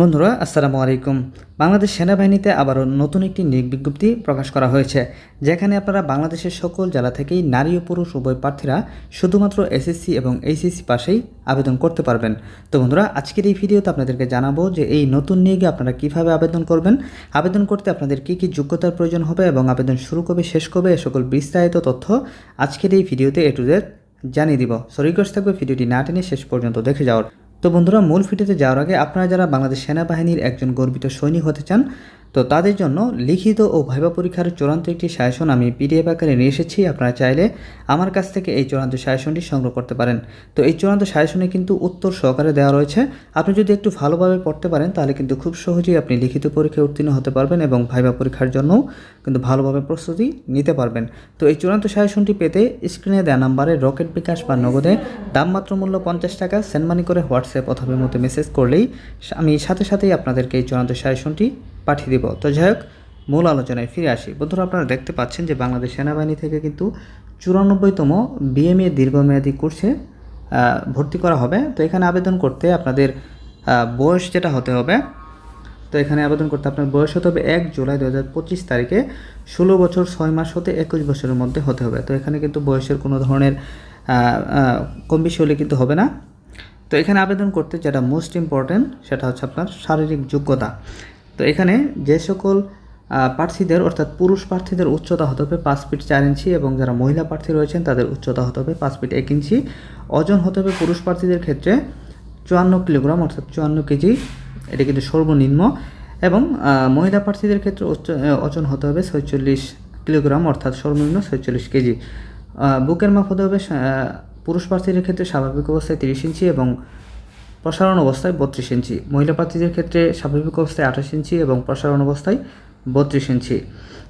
বন্ধুরা, আসসালামু আলাইকুম। বাংলাদেশ সেনাবাহিনীতে আবারও নতুন একটি নিয়োগ বিজ্ঞপ্তি প্রকাশ করা হয়েছে, যেখানে আপনারা বাংলাদেশের সকল জেলা থেকেই নারী ও পুরুষ উভয় প্রার্থীরা শুধুমাত্র এসএসসি এবং এইচএসসি পাশেই আবেদন করতে পারবেন। তো বন্ধুরা, আজকের এই ভিডিওতে আপনাদেরকে জানাব যে এই নতুন নিয়োগে আপনারা কীভাবে আবেদন করবেন, আবেদন করতে আপনাদের কী কী যোগ্যতার প্রয়োজন হবে এবং আবেদন শুরু কবে, শেষ কবে এ সকল বিস্তারিত তথ্য আজকের এই ভিডিওতে এ টু জানিয়ে দিব। সো রিকোয়েস্ট থাকবে ভিডিওটি না টেনে শেষ পর্যন্ত দেখে যাওয়ার। তো বন্ধুরা মূল ভিডিওতে যাওয়ার আগে আপনারা যারা বাংলাদেশ সেনাবাহিনীর একজন গর্বিত সৈনিক হতে চান তো তাদের জন্য লিখিত ও ভাইবা পরীক্ষার চূড়ান্ত একটি সাজেশন আমি পিডিএফ আকারে নিয়ে এসেছি। আপনারা চাইলে আমার কাছ থেকে এই চূড়ান্ত সাজেশনটি সংগ্রহ করতে পারেন। তো এই চূড়ান্ত সাজেশনে কিন্তু উত্তর সহকারে দেওয়া রয়েছে। আপনি যদি একটু ভালোভাবে পড়তে পারেন, তাহলে কিন্তু খুব সহজেই আপনি লিখিত পরীক্ষায় উত্তীর্ণ হতে পারবেন এবং ভাইবা পরীক্ষার জন্যও কিন্তু ভালোভাবে প্রস্তুতি নিতে পারবেন। তো এই চূড়ান্ত সাজেশনটি পেতে স্ক্রিনে দেওয়া নাম্বারে রকেট বিকাশ বা নগদে দামমাত্র মূল্য পঞ্চাশ টাকা সেন্ড মানি করে হোয়াটসঅ্যাপ অথবা মতো মেসেজ করলেই আমি সাথে সাথেই আপনাদেরকে এই চূড়ান্ত সাজেশনটি পাঠিয়ে দেব। তো যাই হোক, মূল আলোচনায় ফিরে আসি। বন্ধুরা, আপনারা দেখতে পাচ্ছেন যে বাংলাদেশ সেনাবাহিনী থেকে কিন্তু চুরানব্বইতম বিএমএ দীর্ঘমেয়াদী কোর্সে ভর্তি করা হবে। তো এখানে আবেদন করতে আপনাদের বয়স যেটা হতে হবে, তো এখানে আবেদন করতে আপনার বয়স হতে হবে এক জুলাই দু পঁচিশ তারিখে। ষোলো বছর, ছয় মাস হতে একুশ বছরের মধ্যে হতে হবে। তো এখানে কিন্তু বয়সের কোনো ধরনের কম বেশি হলে কিন্তু হবে না। তো এখানে আবেদন করতে যেটা মোস্ট ইম্পর্ট্যান্ট সেটা হচ্ছে আপনার শারীরিক যোগ্যতা। তো এখানে যে সকল প্রার্থীদের, অর্থাৎ পুরুষ প্রার্থীদের উচ্চতা হতে হবে পাঁচ ফিট চার ইঞ্চি এবং যারা মহিলা প্রার্থী রয়েছেন তাদের উচ্চতা হতে হবে পাঁচ ফিট এক ইঞ্চি। ওজন হতে হবে পুরুষ প্রার্থীদের ক্ষেত্রে চুয়ান্ন কিলোগ্রাম, অর্থাৎ চুয়ান্ন কেজি। এটা কিন্তু সর্বনিম্ন। এবং মহিলা প্রার্থীদের ক্ষেত্রে উচ্চ- ওজন হতে হবে ছয়চল্লিশ কিলোগ্রাম, অর্থাৎ সর্বনিম্ন ছয়চল্লিশ কেজি। বুকের মাপ হতে হবে পুরুষ প্রার্থীদের ক্ষেত্রে স্বাভাবিক অবস্থায় তিরিশ ইঞ্চি এবং প্রসারণ অবস্থায় বত্রিশ ইঞ্চি। মহিলা প্রার্থীদের ক্ষেত্রে স্বাভাবিক অবস্থায় আঠাশ ইঞ্চি এবং প্রসারণ অবস্থায় বত্রিশ ইঞ্চি।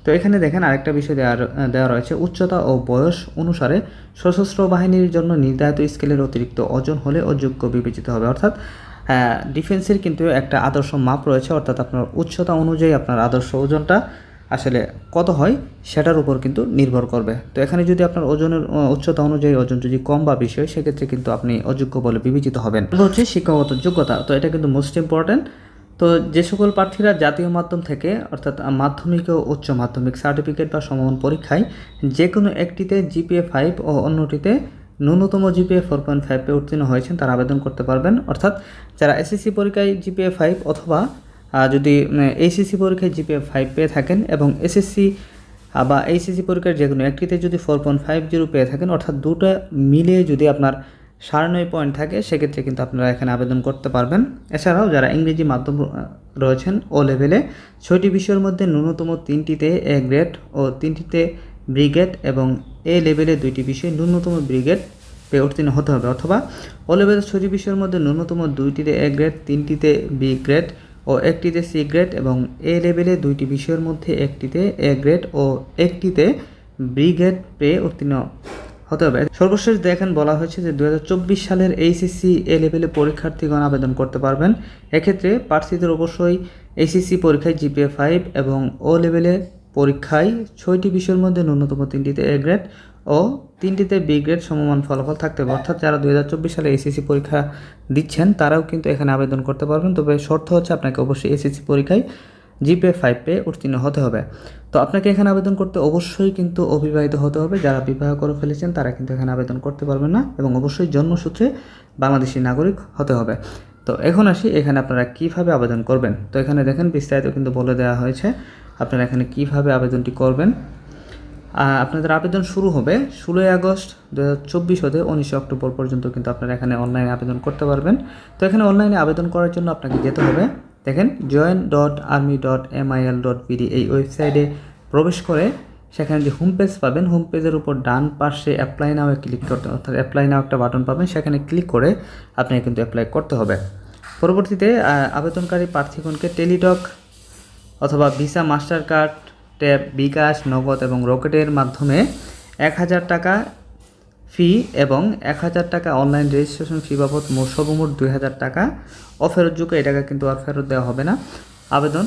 তো এখানে দেখেন আরেকটা বিষয় দেওয়া দেওয়া রয়েছে। উচ্চতা ও বয়স অনুসারে সশস্ত্র বাহিনীর জন্য নির্ধারিত স্কেলের অতিরিক্ত ওজন হলে অযোগ্য বিবেচিত হবে। অর্থাৎ ডিফেন্সের কিন্তু একটা আদর্শ মাপ রয়েছে। অর্থাৎ আপনার উচ্চতা অনুযায়ী আপনার আদর্শ ওজনটা আসলে কত হয় সেটার উপর কিন্তু নির্ভর করবে। তো এখানে যদি আপনার ওজনের উচ্চতা অনুযায়ী ওজন যদি কম বা বেশি হয়, সেক্ষেত্রে কিন্তু আপনি অযোগ্য বলে বিবেচিত হবেন। হচ্ছে শিক্ষাগত যোগ্যতা, তো এটা কিন্তু মোস্ট ইম্পর্ট্যান্ট তো যে সকল প্রার্থীরা জাতীয় মাধ্যম থেকে, অর্থাৎ মাধ্যমিক ও উচ্চ মাধ্যমিক সার্টিফিকেট বা সমমান পরীক্ষায় যে কোনো একটিতে জিপিএ ফাইভ ও অন্যটিতে ন্যূনতম জিপিএ ফোর পয়েন্ট ফাইভে উত্তীর্ণ হয়েছেন, তারা আবেদন করতে পারবেন। অর্থাৎ যারা এসএসসি পরীক্ষায় জিপিএ ফাইভ অথবা যদি এইচএসসি পরীক্ষায় জিপিএ ফাইভ পেয়ে থাকেন এবং এসএসসি বা এইচএসসি পরীক্ষার যে কোনো একটিতে যদি ফোর পয়েন্ট ফাইভ জিরো পেয়ে থাকেন, অর্থাৎ দুটো মিলিয়ে যদি আপনার সাড়ে নয় পয়েন্ট থাকে, সেক্ষেত্রে কিন্তু আপনারা এখানে আবেদন করতে পারবেন। এছাড়াও যারা ইংরেজি মাধ্যম রয়েছেন ও লেভেলে ছয়টি বিষয়ের মধ্যে ন্যূনতম তিনটিতে এ গ্রেড ও তিনটিতে ব্রিগেড এবং এ লেভেলে দুইটি বিষয়ে ন্যূনতম ব্রিগেড পেয়ে উত্তীর্ণ হতে হবে। অথবা ও লেভেলের ছয়টি বিষয়ের মধ্যে ন্যূনতম দুইটিতে এ গ্রেড তিনটিতে বি গ্রেড ও একটিতে সি গ্রেড এবং এ লেভেলে দুইটি বিষয়ের মধ্যে একটিতে এ গ্রেড ও একটিতে বি গ্রেড পেয়ে উত্তীর্ণ হতে হবে। সর্বশেষ দেখেন বলা হয়েছে যে দু হাজার চব্বিশ সালের এইচএসসি এ লেভেলে পরীক্ষার্থীগণ আবেদন করতে পারবেন। এক্ষেত্রে প্রার্থীদের অবশ্যই এইচএসসি পরীক্ষায় জিপিএ ফাইভ এবং ও লেভেলে পরীক্ষায় ছয়টি বিষয়ের মধ্যে ন্যূনতম তিনটিতে এ গ্রেড ও তিনটিতে বি গ্রেড সমমান ফলাফল থাকতে হবে। অর্থাৎ যারা দু হাজার চব্বিশ সালে এসএসসি পরীক্ষা দিচ্ছেন, তারাও কিন্তু এখানে আবেদন করতে পারবেন। তবে শর্ত হচ্ছে আপনাকে অবশ্যই এসএসসি পরীক্ষায় জিপে ফাইভ পে উত্তীর্ণ হতে হবে। তো আপনাকে এখানে আবেদন করতে অবশ্যই কিন্তু অবিবাহিত হতে হবে। যারা বিবাহ করে ফেলেছেন, তারা কিন্তু এখানে আবেদন করতে পারবেন না এবং অবশ্যই জন্মসূত্রে বাংলাদেশি নাগরিক হতে হবে। তো এখন আসি, এখানে আপনারা কীভাবে আবেদন করবেন? তো এখানে দেখেন, বিস্তারিত কিন্তু বলে দেওয়া হয়েছে। আপনারা এখানে কীভাবে আবেদনটি করবেন? আপনাদের আবেদন শুরু হবে ষোলোই আগস্ট দু চব্বিশ হতে উনিশে অক্টোবর পর্যন্ত কিন্তু আপনারা এখানে অনলাইনে আবেদন করতে পারবেন। তো এখানে অনলাইনে আবেদন করার জন্য আপনাকে যেতে হবে। দেখেন join dot army dot M I L dot B D এই ওয়েবসাইটে প্রবেশ করে সেখানে যে হোম পেজ পাবেন হোম পেজের উপর ডান পাশে অ্যাপ্লাই নাও ক্লিক করতে অর্থাৎ অ্যাপ্লাই নাও একটা বাটন পাবেন, সেখানে ক্লিক করে আপনাকে কিন্তু অ্যাপ্লাই করতে হবে। পরবর্তীতে আবেদনকারী প্রার্থীগণকে টেলিটক অথবা Visa Mastercard tab, bKash, Nagad এবং রকেটের মাধ্যমে এক হাজার টাকা ফি এবং এক হাজার টাকা অনলাইন রেজিস্ট্রেশন ফি বাবদ মোট সর্বমোট দুই হাজার টাকা অফেরতযোগ্য এই টাকা কিন্তু আর ফেরত দেওয়া হবে না। আবেদন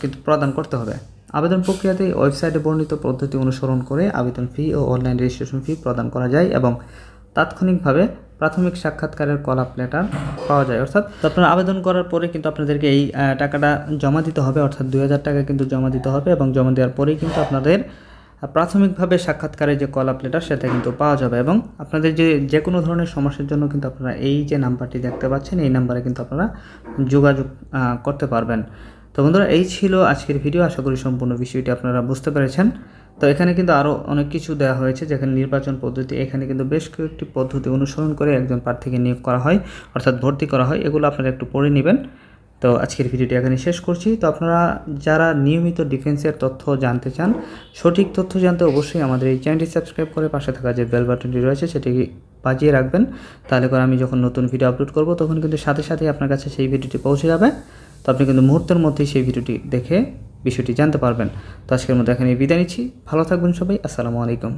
কিন্তু প্রদান করতে হবে। আবেদন প্রক্রিয়াতে ওয়েবসাইটে বর্ণিত পদ্ধতি অনুসরণ করে আবেদন ফি ও অনলাইন রেজিস্ট্রেশন ফি প্রদান করা যায় এবং তাৎক্ষণিকভাবে প্রাথমিক সাক্ষাৎকারের কল আপ লেটার পাওয়া যায়। অর্থাৎ তো আপনারা আবেদন করার পরে কিন্তু আপনাদেরকে এই টাকাটা জমা দিতে হবে। অর্থাৎ দুই হাজার টাকা কিন্তু জমা দিতে হবে এবং জমা দেওয়ার পরেই কিন্তু আপনাদের প্রাথমিকভাবে সাক্ষাৎকারের যে কল আপ লেটার সেটা কিন্তু পাওয়া যাবে এবং আপনাদের যে যে কোনো ধরনের সমস্যার জন্য কিন্তু আপনারা এই যে নাম্বারটি দেখতে পাচ্ছেন, এই নাম্বারে কিন্তু আপনারা যোগাযোগ করতে পারবেন। তো বন্ধুরা, এই ছিল আজকের ভিডিও আশা করি সম্পূর্ণ বিষয়টি আপনারা বুঝতে পেরেছেন। তো এখানে কিন্তু আরও অনেক কিছু দেওয়া হয়েছে, যেখানে নির্বাচন পদ্ধতি, এখানে কিন্তু বেশ কয়েকটি পদ্ধতি অনুসরণ করে একজন প্রার্থীকে নিয়োগ করা হয়, অর্থাৎ ভর্তি করা হয়। এগুলো আপনারা একটু পড়ে নেবেন। তো আজকের ভিডিওটি এখানে শেষ করছি। তো আপনারা যারা নিয়মিত ডিফেন্সের তথ্য জানতে চান, সঠিক তথ্য জানতে অবশ্যই আমাদের এই চ্যানেলটি সাবস্ক্রাইব করে পাশে থাকা যে বেল বাটনটি রয়েছে, সেটি বাজিয়ে রাখবেন। তাহলে করে আমি যখন নতুন ভিডিও আপলোড করব, তখন কিন্তু সাথে সাথেই আপনার কাছে সেই ভিডিওটি পৌঁছে যাবে। তো আপনি কিন্তু মুহূর্তের মধ্যেই সেই ভিডিওটি দেখে বিষয়টি জানতে পারবেন। তো আজকের মতো এখানে বিদায় নিচ্ছি। ভালো থাকবেন সবাই। আসসালামু আলাইকুম।